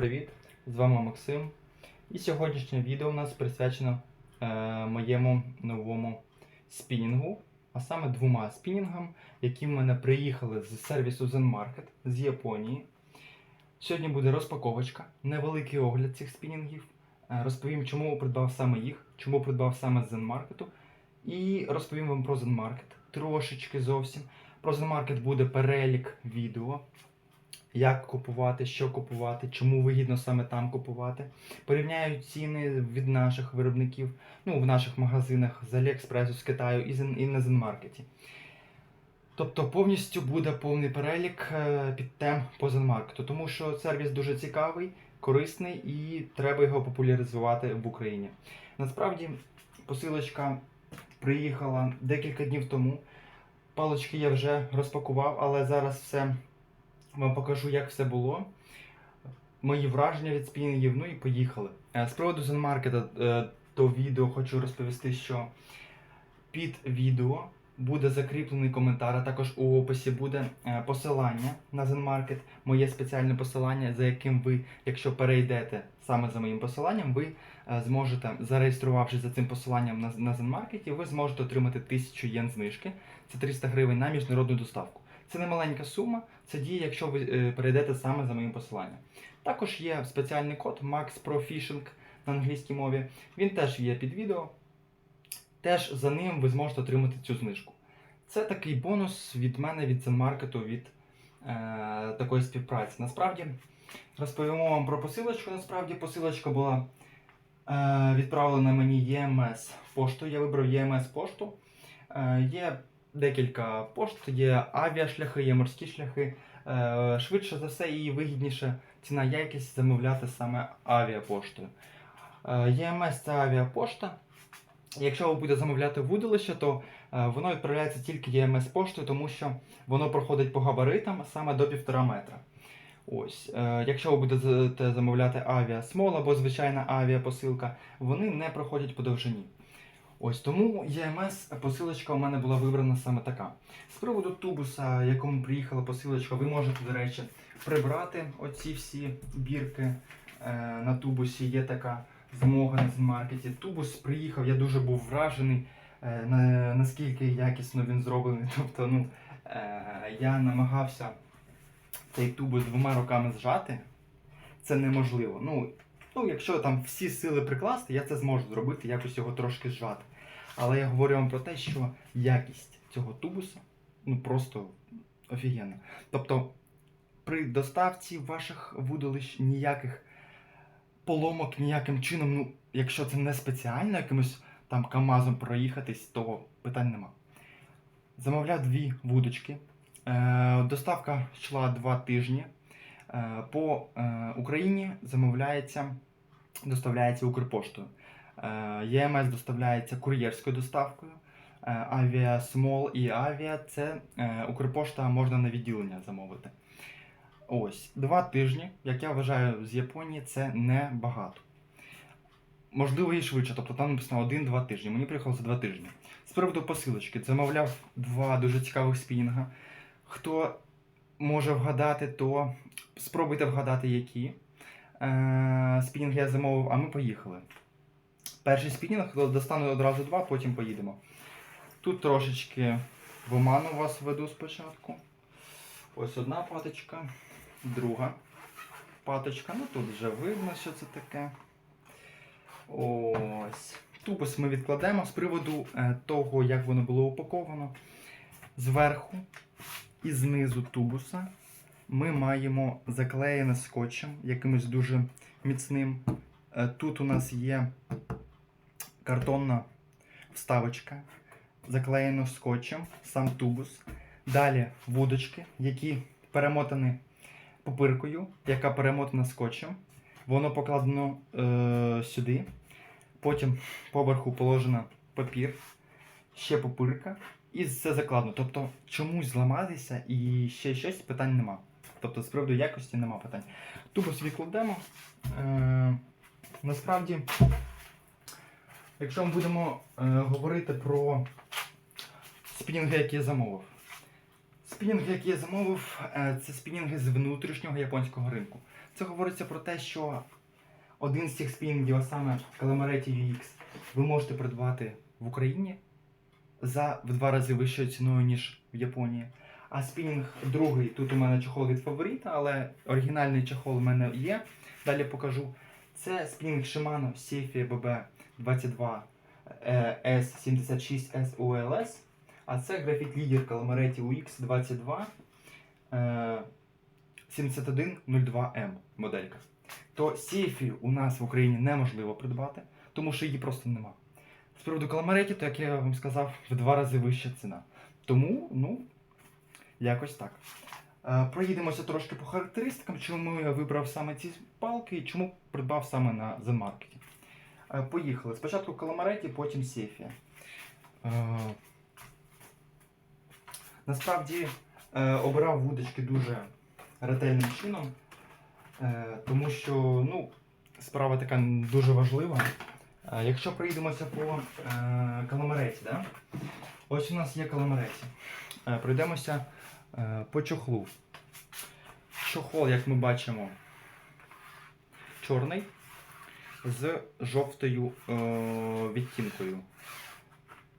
Привіт! З вами Максим. І сьогоднішнє відео у нас присвячено е, моєму новому спінінгу, а саме двома спінінгам, які в мене приїхали з сервісу Zen Market з Японії. Сьогодні буде розпаковочка, невеликий огляд цих спінінгів. Е, розповім, чому придбав саме їх, чому придбав саме з Zen. І розповім вам про Zen трошечки зовсім. Про Zen Market буде перелік відео як купувати, що купувати, чому вигідно саме там купувати. Порівняю ціни від наших виробників, ну, в наших магазинах з Аліекспресу, з Китаю і, на Зенмаркеті. Тобто повністю буде повний перелік е, під тем по Зенмаркету, тому що сервіс дуже цікавий, корисний і треба його популяризувати в Україні. Насправді, посилочка приїхала декілька днів тому. Палочки я вже розпакував, але зараз все вам покажу, як все було. Мої враження від спінінгів, ну і поїхали. Е, З приводу Zenmarket е, до відео хочу розповісти, що під відео буде закріплений коментар, а також у описі буде е, посилання на Zenmarket, моє спеціальне посилання, за яким ви, якщо перейдете саме за моїм посиланням, ви зможете, зареєструвавшись за цим посиланням на, Zenmarket, ви зможете отримати 1000 єн знижки. Це 300 гривень на міжнародну доставку. Це не маленька сума, це діє, якщо ви е, перейдете саме за моїм посиланням. Також є спеціальний код Max Pro Fishing на англійській мові. Він теж є під відео. Теж за ним ви зможете отримати цю знижку. Це такий бонус від мене, від Зенмаркету, від е, такої співпраці. Насправді, розповімо вам про посилочку. Насправді, посилочка була е, відправлена мені EMS поштою. Я вибрав EMS пошту. Е, є декілька пошт, є авіашляхи, є морські шляхи. Е, Швидше за все і вигідніше ціна якість замовляти саме авіапоштою. Е, EMS це авіапошта. Якщо ви будете замовляти вудилище, то е, воно відправляється тільки EMS поштою, тому що воно проходить по габаритам саме до 1,5 метра. Ось, якщо ви будете замовляти авіасмол або звичайна авіапосилка, вони не проходять по довжині. Ось тому EMS посилочка у мене була вибрана саме така. З приводу тубуса, якому приїхала посилочка, ви можете, до речі, прибрати оці всі бірки е, на тубусі. Є така змога на маркеті. Тубус приїхав, я дуже був вражений, е, на, наскільки якісно він зроблений. Тобто, ну, е, я намагався цей тубус двома руками зжати. Це неможливо. Ну, ну, якщо там всі сили прикласти, я це зможу зробити, якось його трошки зжати. Але я говорю вам про те, що якість цього тубуса ну просто офігенна. Тобто при доставці ваших вудолищ ніяких поломок ніяким чином, ну, якщо це не спеціально якимось там КАМАЗом проїхатись, то питань нема. Замовляв дві вудочки. Е, доставка йшла два тижні. Е, по е, Україні замовляється, доставляється Укрпоштою. Е, ЄМС доставляється кур'єрською доставкою. Е, Авіа Смол і Авіа це е, Укрпошта можна на відділення замовити. Ось, два тижні, як я вважаю, з Японії це небагато. Можливо, і швидше, тобто там написано 1-2 тижні. Мені приїхало за 2 тижні. З приводу посилочки, замовляв два дуже цікавих спінінга. Хто може вгадати, то спробуйте вгадати, які. Е, спінінг я замовив, а ми поїхали. Перший спінінг достану одразу два, потім поїдемо. Тут трошечки в оману вас веду спочатку. Ось одна паточка, друга паточка. Ну тут вже видно, що це таке. Ось. Тубус ми відкладемо з приводу е, того, як воно було упаковано. Зверху і знизу тубуса ми маємо заклеєне скотчем, якимось дуже міцним. Е, Тут у нас є картонна вставочка, заклеєно скотчем, сам тубус. Далі вудочки, які перемотані пупиркою, яка перемотана скотчем. Воно покладено е, сюди. Потім поверху положено папір, ще пупирка, і все закладено. Тобто чомусь зламатися і ще щось питань нема. Тобто з приводу якості нема питань. Тубус відкладемо. Е, насправді, якщо ми будемо е, говорити про спінінги, які я замовив. Спінінги, які я замовив, е, це спінінги з внутрішнього японського ринку. Це говориться про те, що один з цих спінінгів, а саме Calamari UX, ви можете придбати в Україні за в два рази вищою ціною, ніж в Японії. А спінінг другий, тут у мене чохол від фаворита, але оригінальний чохол у мене є. Далі покажу. Це спінінг Shimano Seifi BB 22 е, S76 SOLS. А це графіт лідер Calamari UX 22 е, 7102M моделька. То Сейфі у нас в Україні неможливо придбати, тому що її просто нема. З приводу Calamari, то як я вам сказав, в два рази вища ціна. Тому, ну, якось так. Е, Проїдемося трошки по характеристикам, чому я вибрав саме ці палки і чому придбав саме на Zenmarket. Е, Поїхали. Спочатку Calamari, потім Сефія. Насправді е, обирав вудочки дуже ретельним чином, е, тому що ну, справа така дуже важлива. Е, Якщо проїдемося по е, каламареті, да? ось у нас є каламареті. Е, Пройдемося е, по чохлу. Чохол, як ми бачимо, чорний з жовтою е, відтінкою.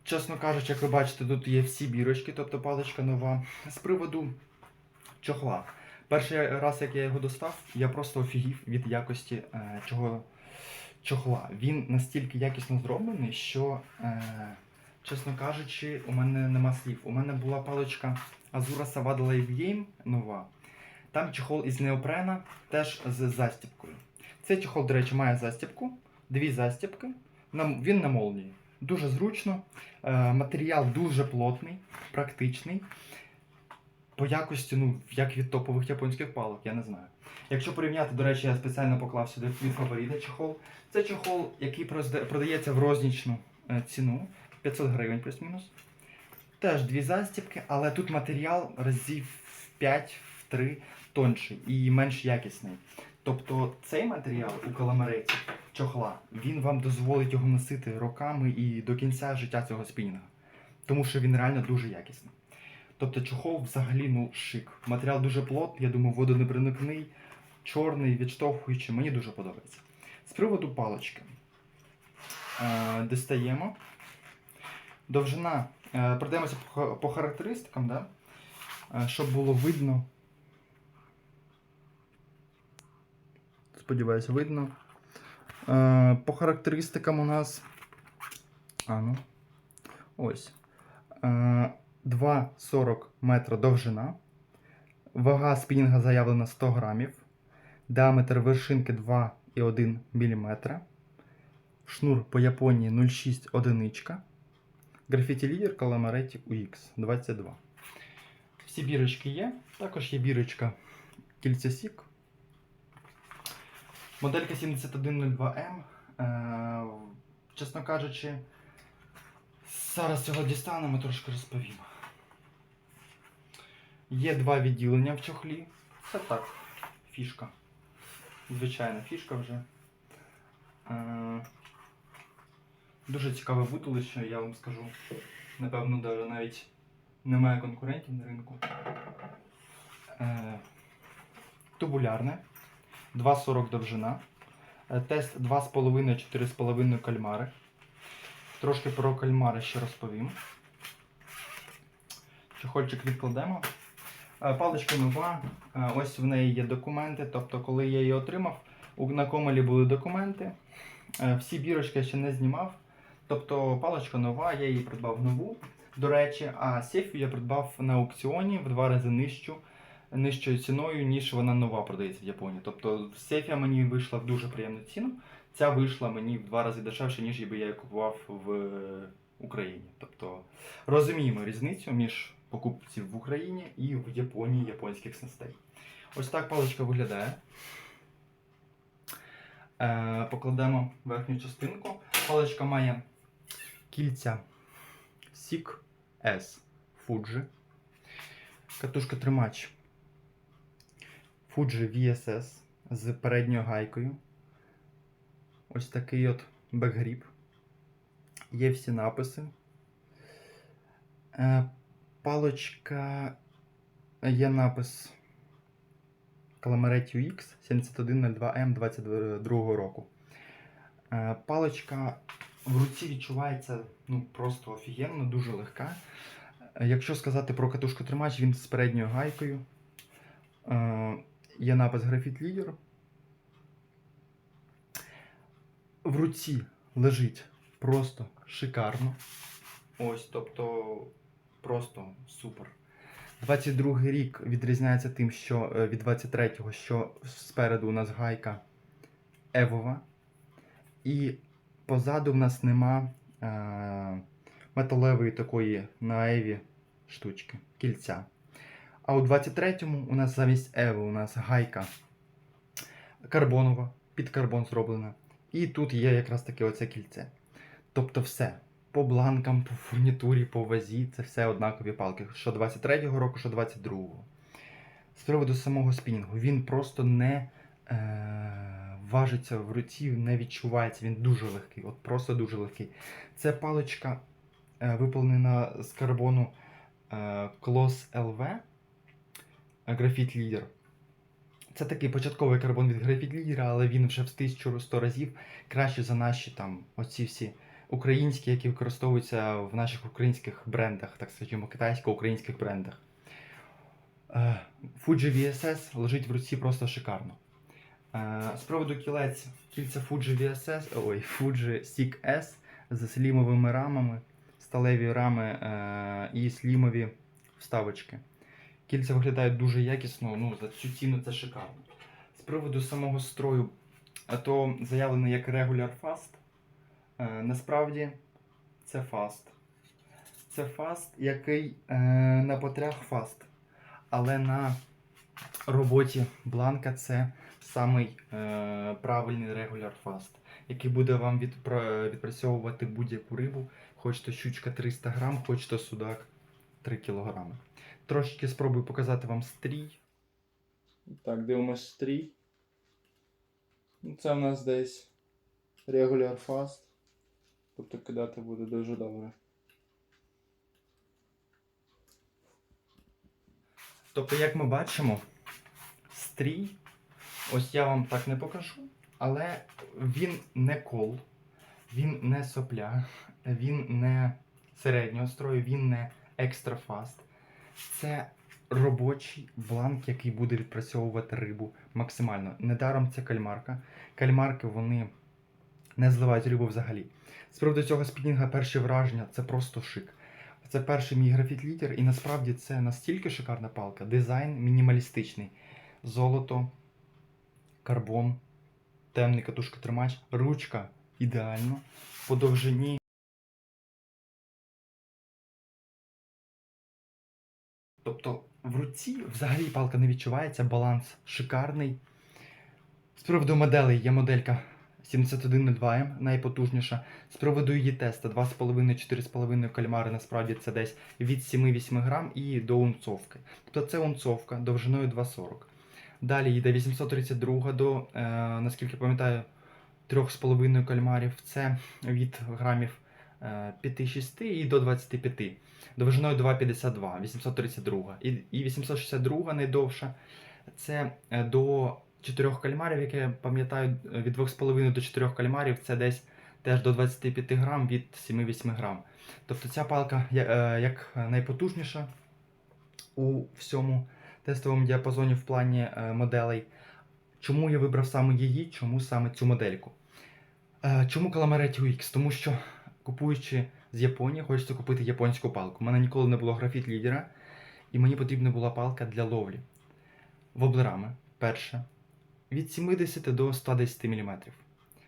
Чесно кажучи, як ви бачите, тут є всі бірочки, тобто паличка нова. З приводу чохла. Перший раз, як я його достав, я просто офігів від якості е, чого, чохла. Він настільки якісно зроблений, що, е, чесно кажучи, у мене нема слів. У мене була паличка Azura Savada Live Game нова. Там чохол із неопрена, теж з застіпкою. Цей чохол, до речі, має застіпку, дві застіпки. Він на молнії. Дуже зручно. Е, Матеріал дуже плотний, практичний. По якості, ну, як від топових японських палок, я не знаю. Якщо порівняти, до речі, я спеціально поклав сюди від фаворита чохол. Це чохол, який продається в рознічну е, ціну 500 гривень плюс-мінус. Теж дві застіпки, але тут матеріал разів в 5-3 тонший і менш якісний. Тобто цей матеріал у каламареті чохла, він вам дозволить його носити роками і до кінця життя цього спінінга. Тому що він реально дуже якісний. Тобто чохол взагалі ну, шик. Матеріал дуже плотний, я думаю, водонепроникний, чорний, відштовхуючий, мені дуже подобається. З приводу палички. Е, достаємо. Довжина. Е, пройдемося по, по характеристикам, да? е, щоб було видно. Сподіваюся, видно. Е, по характеристикам у нас. А, ну. Ось. Е, 2,40 метра довжина. Вага спінінга заявлена 100 грамів. Діаметр вершинки 2,1 мм. Шнур по Японії 0,6 одиничка. Графіті лідер Calamari UX 22. Всі бірочки є. Також є бірочка кільця Сік. Моделька 7102M. Е, чесно кажучи, зараз цього дістанемо трошки розповім. Є два відділення в чохлі. Це так, фішка. Звичайна фішка вже. Е, дуже цікаве витулище, я вам скажу. Напевно, даже навіть немає конкурентів на ринку. Е, тубулярне. 2,40 довжина. Е, Тест 2,5-4,5 кальмари. Трошки про кальмари ще розповім. Чохольчик відкладемо. Е, Паличка нова. Е, Ось в неї є документи. Тобто, коли я її отримав, на комелі були документи. Всі бірочки я ще не знімав. Тобто паличка нова, я її придбав нову. До речі, а сейф я придбав на аукціоні в два рази нижчу нижчою ціною, ніж вона нова продається в Японії. Тобто Сефія мені вийшла в дуже приємну ціну. Ця вийшла мені в два рази дешевше, ніж би я її купував в Україні. Тобто розуміємо різницю між покупців в Україні і в Японії японських снастей. Ось так паличка виглядає. Е, покладемо верхню частинку. Паличка має кільця Sik S Fuji. Катушка тримач Fuji VSS з передньою гайкою. Ось такий от бекгріп. Є всі написи. Е, палочка є напис Calamare UX 7102M 22 року. Е, Паличка в руці відчувається ну, просто офігенно, дуже легка. Е, Якщо сказати про катушку тримач, він з передньою гайкою. Є напис Graphite Leader. В руці лежить просто шикарно. Ось, тобто, просто супер. 22 рік відрізняється тим, що е, від 23-го, що спереду у нас гайка Евова. І позаду в нас нема е, металевої такої на Еві штучки, кільця. А у 23-му у нас замість Еви у нас гайка карбонова, під карбон зроблена. І тут є якраз таке оце кільце. Тобто все. По бланкам, по фурнітурі, по вазі, це все однакові палки. Що 23-го року, що 22-го. З приводу самого спінінгу, він просто не е, важиться в руці, не відчувається. Він дуже легкий, от просто дуже легкий. Це паличка е, виповнена з карбону е, Kloss LV е, Graphite Leader. Це такий початковий карбон від Graphite Leader, але він вже в 1100 разів краще за наші там оці всі українські, які використовуються в наших українських брендах, так скажімо, китайсько-українських брендах. Е, Fuji VSS лежить в руці просто шикарно. Е, З приводу кілець, кільця Fuji VSS, ой, Fuji Stick S з слімовими рамами, сталеві рами і слімові вставочки. Кільця виглядають дуже якісно, ну, за цю ціну це шикарно. З приводу самого строю, то заявлено як Regular Fast. Е, насправді це Fast. Це Fast, який е, на потрях Fast. Але на роботі бланка це самий е, правильний Regular Fast, який буде вам відпра- відпрацьовувати будь-яку рибу, хоч то щучка 300 грам, хоч то судак 3 кілограми. Трошечки спробую показати вам стрій. Так, дивимось стрій. Ну, Це у нас десь Regular Fast. Тобто кидати буде дуже добре. Тобто, як ми бачимо, стрій, ось я вам так не покажу, але він не кол, він не сопля, він не середнього строю, він не екстра фаст. Це робочий бланк, який буде відпрацьовувати рибу максимально. Недаром це кальмарка. Кальмарки вони не зливають рибу взагалі. З приводу цього спінінга перше враження це просто шик. Це перший мій графіт літер, і насправді це настільки шикарна палка. Дизайн мінімалістичний. Золото, карбон, темний катушка-тримач, ручка ідеально. По довжині. Тобто в руці взагалі палка не відчувається, баланс шикарний. З приводу моделей є моделька 7102M, найпотужніша. З приводу її теста 2,5-4,5 кальмари, насправді це десь від 7-8 грам і до унцовки. Тобто це унцовка довжиною 2,40. Далі йде 832 до, е, наскільки пам'ятаю, 3,5 кальмарів. Це від грамів 5-6 і до 25. Довжиною 2,52, 832. І, і 862 найдовша. Це е, до 4 кальмарів, яке я пам'ятаю, е, від 2,5 до 4 кальмарів це десь теж до 25 грам від 7-8 грам. Тобто ця палка е, як найпотужніша у всьому тестовому діапазоні в плані моделей. Чому я вибрав саме її, чому саме цю модельку? Чому Calamare UX? Тому що купуючи з Японії, хочеться купити японську палку. У мене ніколи не було графіт лідера, і мені потрібна була палка для ловлі. Воблерами. Перше. Від 70 до 110 мм.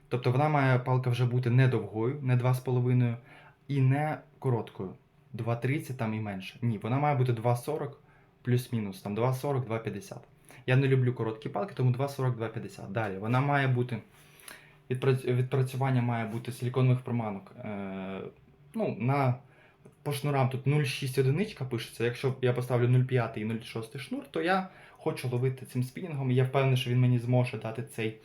Тобто вона має палка вже бути не довгою, не 2,5 і не короткою. 2,30 там і менше. Ні, вона має бути 2,40 плюс-мінус, там 2,40, 2,50. Я не люблю короткі палки, тому 2,40, 2,50. Далі вона має бути. Відпра- Відпрацювання має бути силіконових приманок. Е, ну, на, по шнурам тут 0,6 одиничка пишеться. Якщо я поставлю 0,5 і 0,6 шнур, то я хочу ловити цим спінінгом. Я впевнений, що він мені зможе дати цей,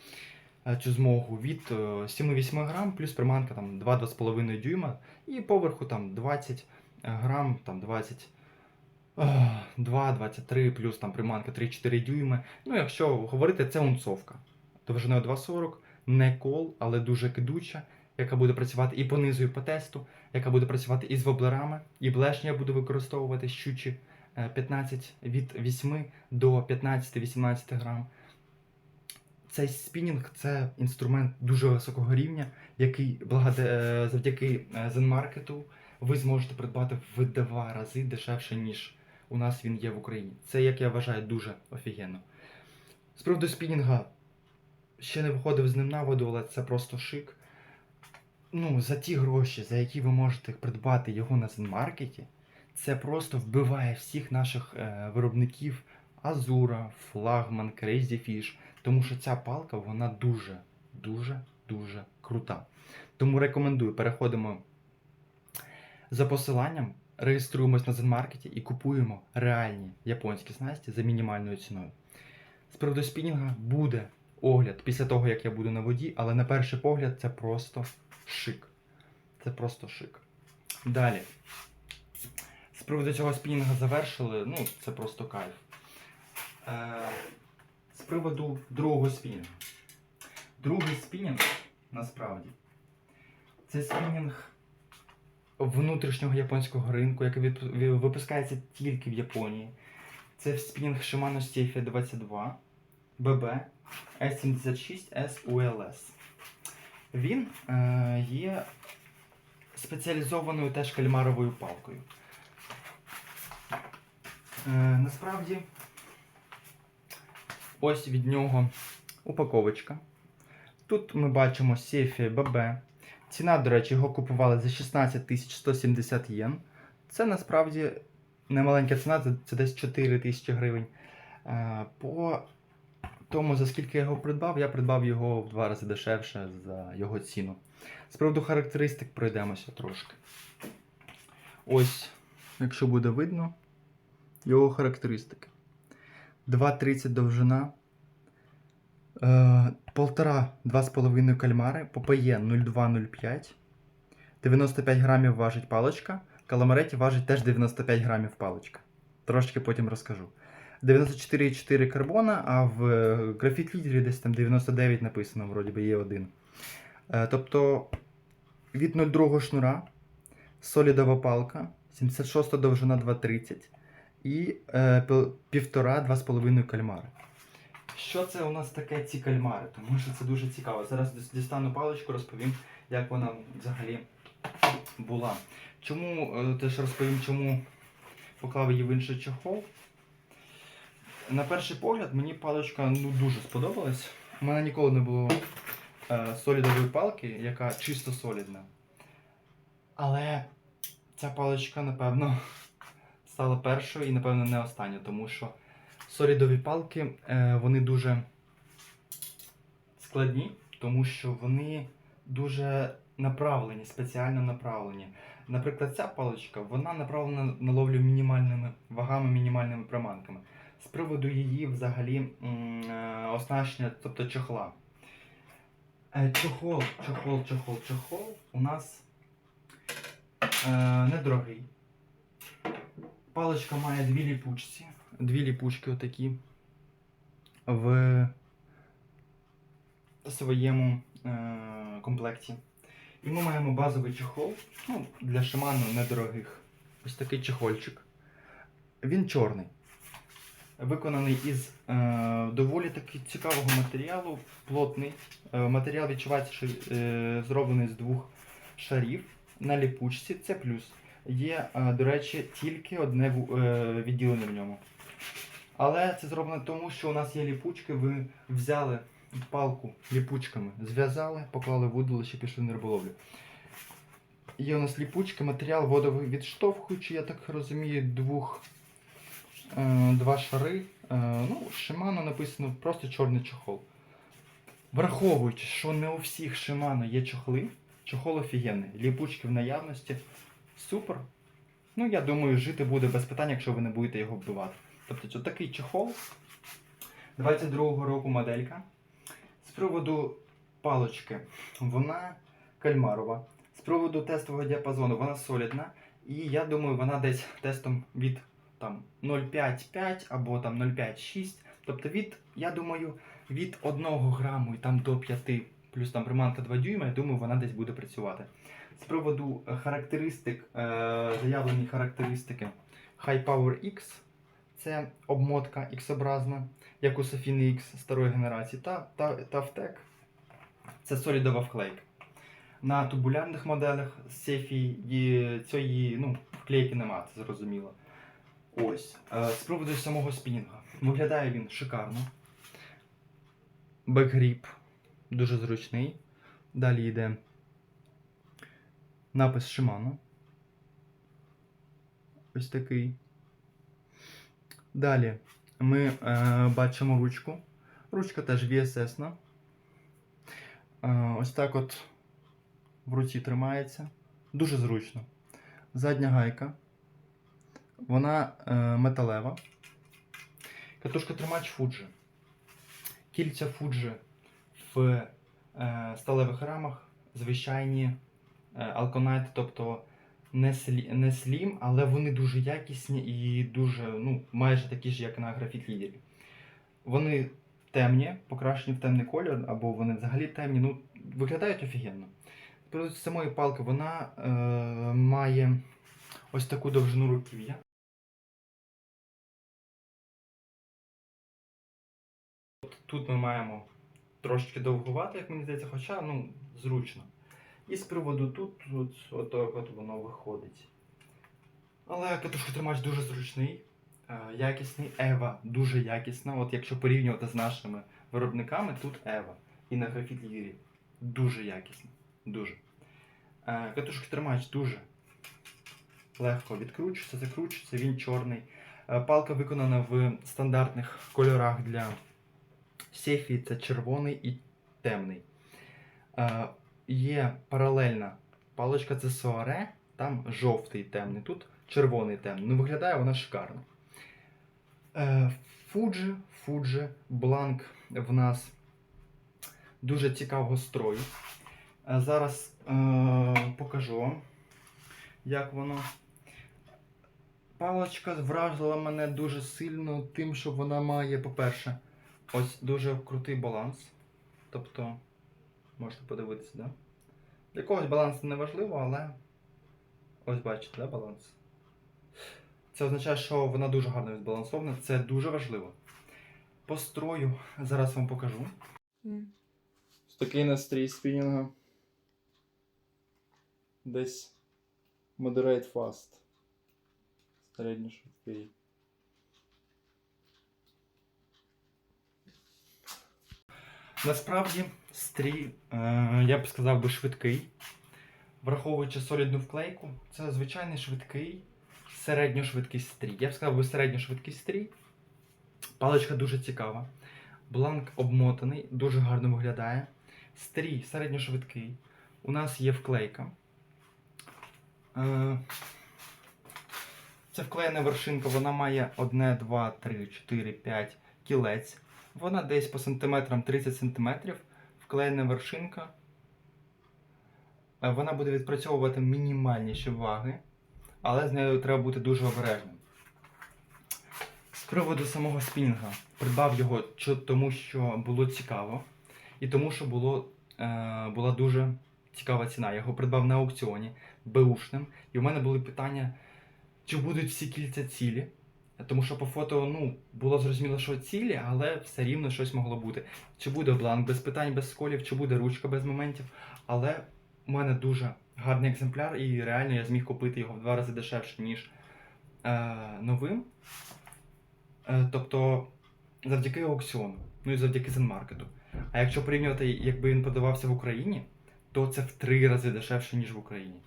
е, цю змогу від е, 7-8 грам, плюс приманка там 2-2,5 дюйма, і поверху там 20 грам, там 20 2, 23, плюс там приманка 3-4 дюйми. Ну, якщо говорити, це унцовка. Довжиною 2,40, не кол, але дуже кидуча, яка буде працювати і по і по тесту, яка буде працювати і з воблерами, і блешня я буду використовувати щучі е, 15 від 8 до 15-18 грам. Цей спінінг це інструмент дуже високого рівня, який е, завдяки е, Zenmarket ви зможете придбати в два рази дешевше, ніж у нас він є в Україні. Це, як я вважаю, дуже офігенно. З приводу спінінга ще не виходив з ним на воду, але це просто шик. Ну, за ті гроші, за які ви можете придбати його на Zenmarket, це просто вбиває всіх наших е, виробників Азура, Флагман, Crazy Fish. Тому що ця палка вона дуже, дуже, дуже крута. Тому рекомендую, переходимо за посиланням, реєструємось на Zenmarket і купуємо реальні японські снасті за мінімальною ціною. З приводу спінінга буде огляд після того, як я буду на воді, але на перший погляд це просто шик. Це просто шик. Далі. З приводу цього спінінга завершили, ну, це просто кайф. Е, з приводу другого спінінгу. Другий спінінг, насправді, це спінінг внутрішнього японського ринку, який випускається тільки в Японії. Це спінінг Shimano Stefia 22 BB S76 SULS. Він е, є спеціалізованою теж кальмаровою палкою. Е, насправді, ось від нього упаковочка. Тут ми бачимо Сефі ББ. Ціна, до речі, його купували за 16 170 єн. Це насправді немаленька ціна, це, це десь 4 тисячі гривень. Е, По тому, за скільки я його придбав, я придбав його в два рази дешевше за його ціну. З приводу характеристик пройдемося трошки. Ось, якщо буде видно, його характеристики. 2,30 довжина. Е, Полтора 2,5 кальмари, попає 0,2-0,5. 95 грамів важить паличка. Каламареті важить теж 95 грамів паличка. Трошки потім розкажу. 94,4 карбона, а в е, графіт лідері десь там 99 написано, вроді би є один. Е, Тобто від 0,2 шнура, солідова палка, 76 довжина 2,30 і е, пів- півтора 2,5 кальмари. Що це у нас таке ці кальмари? Тому що це дуже цікаво. Зараз дістану паличку, розповім, як вона взагалі була. Чому е, теж розповім, чому поклав її в інший чохол. На перший погляд мені паличка ну, дуже сподобалась. У мене ніколи не було е, солідової палки, яка чисто солідна. Але ця паличка, напевно, стала першою і, напевно, не остання, тому що солідові палки е, вони дуже складні, тому що вони дуже направлені, спеціально направлені. Наприклад, ця паличка вона направлена на ловлю мінімальними вагами, мінімальними приманками. Приводу її взагалі е, оснащення, тобто чохла. Е, Чохол, чохол, чохол, чохол у нас е, недорогий. Паличка має дві ліпучці, дві ліпучки отакі в своєму комплекті. І ми маємо базовий чехол, ну, для Shimano недорогих. Ось такий чехольчик. Він чорний. Виконаний із е, доволі таки цікавого матеріалу, плотний. Е, матеріал відчувається, що е, зроблений з двох шарів на ліпучці. Це плюс. Є, е, до речі, тільки одне ву- е, відділення в ньому. Але це зроблено тому, що у нас є ліпучки, ви взяли палку ліпучками, зв'язали, поклали в удилище, пішли на риболовлю. Є у нас ліпучки, матеріал водовідштовхуючий, я так розумію, двох, два шари. Е, ну, Shimano написано просто чорний чохол. Враховуючи, що не у всіх Shimano є чохли, чохол офігенний. Ліпучки в наявності. Супер. Ну, я думаю, жити буде без питань, якщо ви не будете його вбивати. Тобто, це такий чохол. 22-го року моделька. З приводу палочки, вона кальмарова. З приводу тестового діапазону, вона солідна. І я думаю, вона десь тестом від там 0,5-5 або там 0,5-6. Тобто від, я думаю, від 1 граму і там до 5, плюс там приманка 2 дюйма, я думаю, вона десь буде працювати. З приводу е, характеристик, е, заявлені характеристики High Power X це обмотка X-образна, як у Safine X старої генерації, та, та, та Vtec це солідова вклейка. На тубулярних моделях з цієї ну, вклейки немає, це зрозуміло. Ось. Е, З приводу самого спінінга. Виглядає він шикарно. Бекгріп дуже зручний. Далі йде напис Shimano. Ось такий. Далі ми е, бачимо ручку. Ручка теж VSS. Е, ось так от в руці тримається. Дуже зручно. Задня гайка. Вона е, металева. Катушка тримач Fuji. Кільця Fuji в е, сталевих рамах звичайні е, тобто не, слі, не Slim, але вони дуже якісні і дуже, ну, майже такі ж, як на графіт лідері. Вони темні, покрашені в темний колір, або вони взагалі темні, ну, виглядають офігенно. Приводу самої палки, вона е, має ось таку довжину руків'я. От Тут ми маємо трошечки довгувати, як мені здається, хоча ну, зручно. І з приводу тут, от, от, от воно виходить. Але катушка тримач дуже зручний, е, якісний. Ева дуже якісна. От якщо порівнювати з нашими виробниками, тут Ева. І на графіт. Дуже якісна. Дуже. Е, Катушка тримач дуже легко відкручується, закручується, він чорний. Е, Палка виконана в стандартних кольорах для сейфі це червоний і темний. Е, Є паралельна паличка це Соаре, там жовтий темний, тут червоний темний. Ну, виглядає вона шикарно. Е, Fuji, Fuji, бланк в нас дуже цікавого строю. Е, Зараз е, покажу вам, як воно. Паличка вразила мене дуже сильно тим, що вона має, по-перше, ось дуже крутий баланс. Тобто, можете подивитися, да? Для когось баланс не важливо, але ось бачите, да, баланс. Це означає, що вона дуже гарно відбалансована, це дуже важливо. По строю зараз вам покажу. Ось такий настрій спінінга. Десь moderate fast. Середньошвидкий. Насправді, стрій, е, я б сказав би швидкий. Враховуючи солідну вклейку, це звичайний швидкий, середньошвидкий стрій. Я б сказав би середньошвидкий стрій. Паличка дуже цікава. Бланк обмотаний, дуже гарно виглядає. Стрій середньошвидкий. У нас є вклейка. Е, Це вклеєна вершинка, вона має 1, 2, 3, 4, 5 кілець. Вона десь по сантиметрам 30 сантиметрів. Вклеєна вершинка. Е, Вона буде відпрацьовувати мінімальніші ваги, але з нею треба бути дуже обережним. З приводу самого спінінга. Придбав його тому, що було цікаво, і тому, що було, е, була дуже цікава ціна. Я його придбав на аукціоні беушним. І в мене були питання, чи будуть всі кільця цілі. Тому що по фото ну, було зрозуміло, що цілі, але все рівно щось могло бути. Чи буде бланк без питань, без сколів, чи буде ручка без моментів. Але у мене дуже гарний екземпляр, і реально я зміг купити його в два рази дешевше, ніж е, новим. Е, тобто завдяки аукціону, ну і завдяки Зенмаркету. А якщо порівнювати, якби він подавався в Україні, то це в три рази дешевше, ніж в Україні.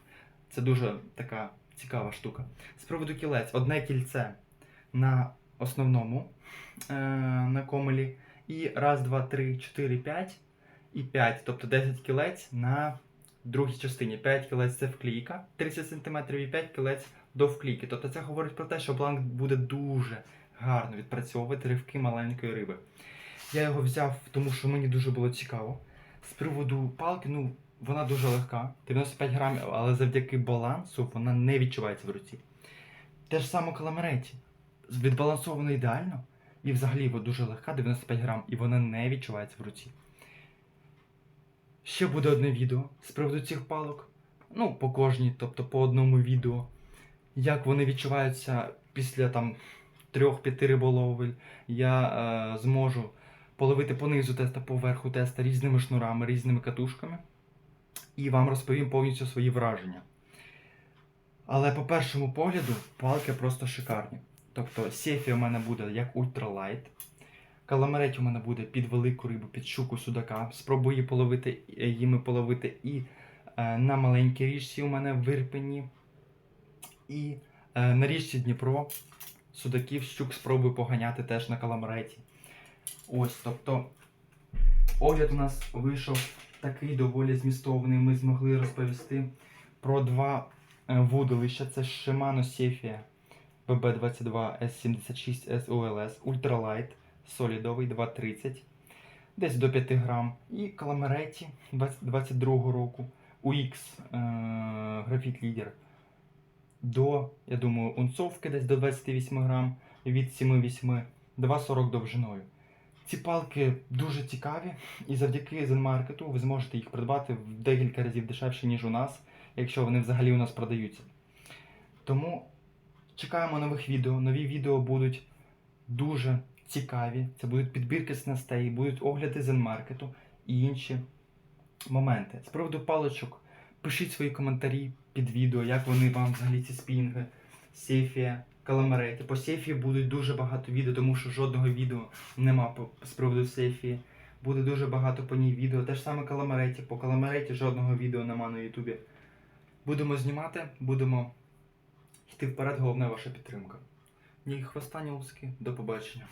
Це дуже така цікава штука. З приводу кілець, одне кільце на основному е, на комелі. І раз, два, три, чотири, п'ять і 5, тобто 10 кілець на другій частині. 5 кілець це вклійка, 30 см і 5 кілець до вклійки. Тобто це говорить про те, що бланк буде дуже гарно відпрацьовувати ривки маленької риби. Я його взяв, тому що мені дуже було цікаво. З приводу палки, ну, вона дуже легка, 95 грамів, але завдяки балансу вона не відчувається в руці. Те ж саме каламереті. Відбалансовано ідеально. І взагалі вона дуже легка, 95 грам, і вона не відчувається в руці. Ще буде одне відео з приводу цих палок. Ну, по кожній, тобто по одному відео. Як вони відчуваються після там 3-5 риболовель. Я е, зможу половити по низу теста, по верху теста різними шнурами, різними катушками. І вам розповім повністю свої враження. Але по першому погляду палки просто шикарні. Тобто сефі у мене буде як ультралайт. Каламареть у мене буде під велику рибу, під щуку судака. Спробую половити, е, їми половити і е, на маленькій річці у мене в Ірпені. І е, на річці Дніпро судаків щук спробую поганяти теж на каламареті. Ось, тобто, огляд у нас вийшов такий доволі змістовний. Ми змогли розповісти про два е, вудилища. Це Shimano Sefia BB22 S76 SOLS Ultralight солідовий 230 десь до 5 грам. І Каламареті 22 року UX е, Graphite Leader до, я думаю, унцовки десь до 28 грам від 7,8 2,40 довжиною. Ці палки дуже цікаві, і завдяки Zenmarket ви зможете їх придбати в декілька разів дешевше, ніж у нас, якщо вони взагалі у нас продаються. Тому чекаємо нових відео. Нові відео будуть дуже цікаві. Це будуть підбірки снастей, будуть огляди Zenmarket і інші моменти. З приводу паличок, пишіть свої коментарі під відео, як вони вам взагалі ці спінги, Сефія, Каламареті. По Сефії будуть дуже багато відео, тому що жодного відео нема з приводу Сефії. Буде дуже багато по ній відео. Те ж саме Каламареті. По Каламареті жодного відео нема на Ютубі. Будемо знімати, будемо йти вперед, головне ваша підтримка. Ні хвоста, ні луски. До побачення.